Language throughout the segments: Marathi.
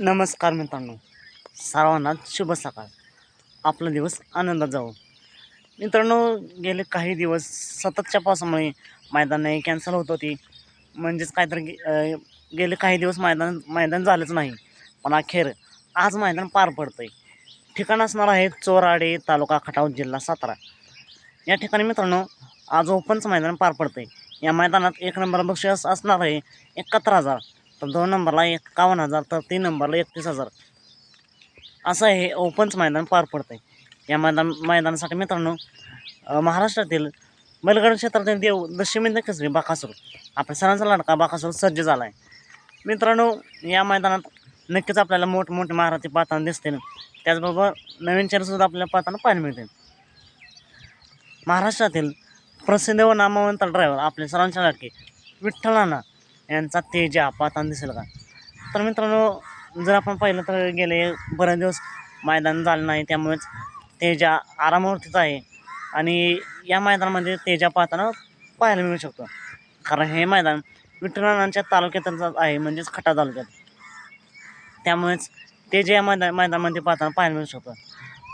नमस्कार मित्रांनो. सर्वांना शुभ सकाळ. आपला दिवस आनंदात जाऊ मित्रांनो गेले काही दिवस सततच्या पावसामुळे मैदाने कॅन्सल होत होती. म्हणजेच काहीतरी गे- गेले काही दिवस मैदान मैदान झालंच नाही. पण अखेर आज मैदान पार पडतं आहे ठिकाण असणार आहे चोराडे तालुका खटाव जिल्हा सातारा. या ठिकाणी मित्रांनो आज ओपनचं मैदान पार पडतं आहे या मैदानात एक नंबर बक्षीस असणार आहे एकाहत्तर हजार. तर दोन नंबरला एकावन्न हजार तर तीन नंबरला एकतीस हजार. असं हे ओपनचं मैदान पार पडतं आहे या मैदान मैदानासाठी मित्रांनो महाराष्ट्रातील बैलगाडी क्षेत्रातील देव दशमी कसरी बाकासूर. आपल्या सणांचा लाडका बाकासूर सज्ज झाला आहे मित्रांनो या मैदानात नक्कीच आपल्याला मोठमोठे महाराष्ट्री पाहताना दिसतील. त्याचबरोबर नवीन चेहरेसुद्धा आपल्याला पाहताना पाहायला मिळतील. महाराष्ट्रातील प्रसिद्ध व नामवंत ड्रायव्हर आपले सरांच्या लाडके विठ्ठलांना यांचा तेजा पाहताना दिसेल का? तर मित्रांनो जर आपण पाहिलं तर गेले बरेच दिवस मैदान झालं नाही त्यामुळेच तेजा आरामावरतीच आहे. आणि या मैदानामध्ये तेजा पाहताना पाहायला मिळू शकतो. कारण हे मैदान विठ्ठलानांच्या तालुक्यातच आहे म्हणजेच खटा तालुक्यात. त्यामुळेच तेजा या मैदा मैदानामध्ये पाहताना पाहायला मिळू शकतो.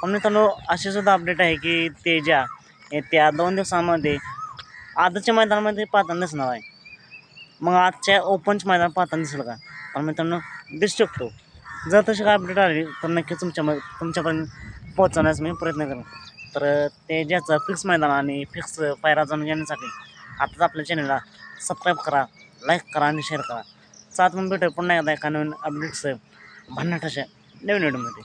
पण मित्रांनो अशी सुद्धा अपडेट आहे की तेजा येत्या दोन दिवसांमध्ये आजच्या मैदानामध्ये पाहताना दिसणार आहे. मग आजच्या ओपनच्या मैदान पाहताना दिसेल का? पण मित्रांनो दिसू शकतो. जर तशी काय अपडेट आली तर नक्कीच तुमच्या तुमच्यापर्यंत पोहोचवण्याचा मी प्रयत्न करेन. तर ते ज्याचं फिक्स मैदान आणि फिक्स पायरा जाणून घेण्यासाठी आताच आपल्या चॅनलला सबस्क्राईब करा लाईक करा आणि शेअर करा. सात मग भेटू पुन्हा एकदा एका नवीन अपडेट्स भन्नाट अशा नवीन व्हिडिओमध्ये